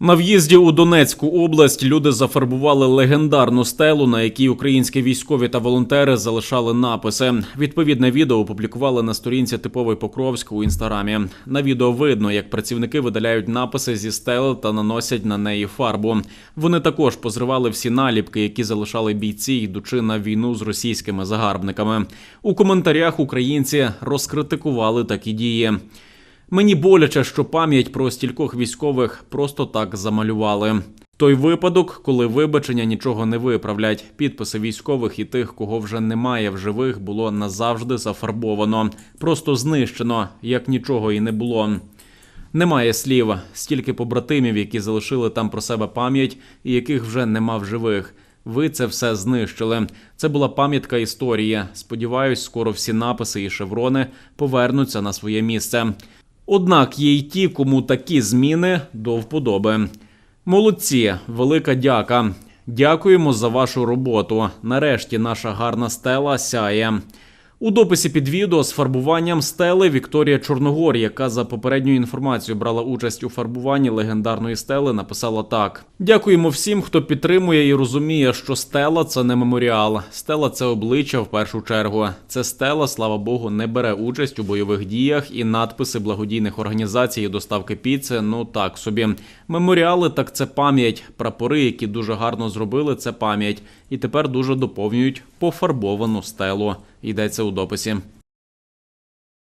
На в'їзді у Донецьку область люди зафарбували легендарну стелу, на якій українські військові та волонтери залишали написи. Відповідне відео опублікували на сторінці типовий Покровськ у інстаграмі. На відео видно, як працівники видаляють написи зі стели та наносять на неї фарбу. Вони також позривали всі наліпки, які залишали бійці, йдучи на війну з російськими загарбниками. У коментарях українці розкритикували такі дії. Мені боляче, що пам'ять про стількох військових просто так замалювали. Той випадок, коли вибачення нічого не виправлять. Підписи військових і тих, кого вже немає в живих, було назавжди зафарбовано, просто знищено, як нічого і не було. Немає слів, стільки побратимів, які залишили там про себе пам'ять, і яких вже нема в живих. Ви це все знищили. Це була пам'ятка історії. Сподіваюсь, скоро всі написи і шеврони повернуться на своє місце. Однак є й ті, кому такі зміни до вподоби. Молодці, велика дяка. Дякуємо за вашу роботу. Нарешті наша гарна стела сяє. У дописі під відео з фарбуванням стели Вікторія Чорногор, яка за попередньою інформацією брала участь у фарбуванні легендарної стели, написала так: Дякуємо всім, хто підтримує і розуміє, що стела це не меморіал. Стела це обличчя в першу чергу. Це стела, слава Богу, не бере участь у бойових діях і надписи благодійних організацій і доставки піци. Ну так собі. Меморіали так це пам'ять. Прапори, які дуже гарно зробили, це пам'ять. І тепер дуже доповнюють пофарбовану стелу. Йдеться у дописі.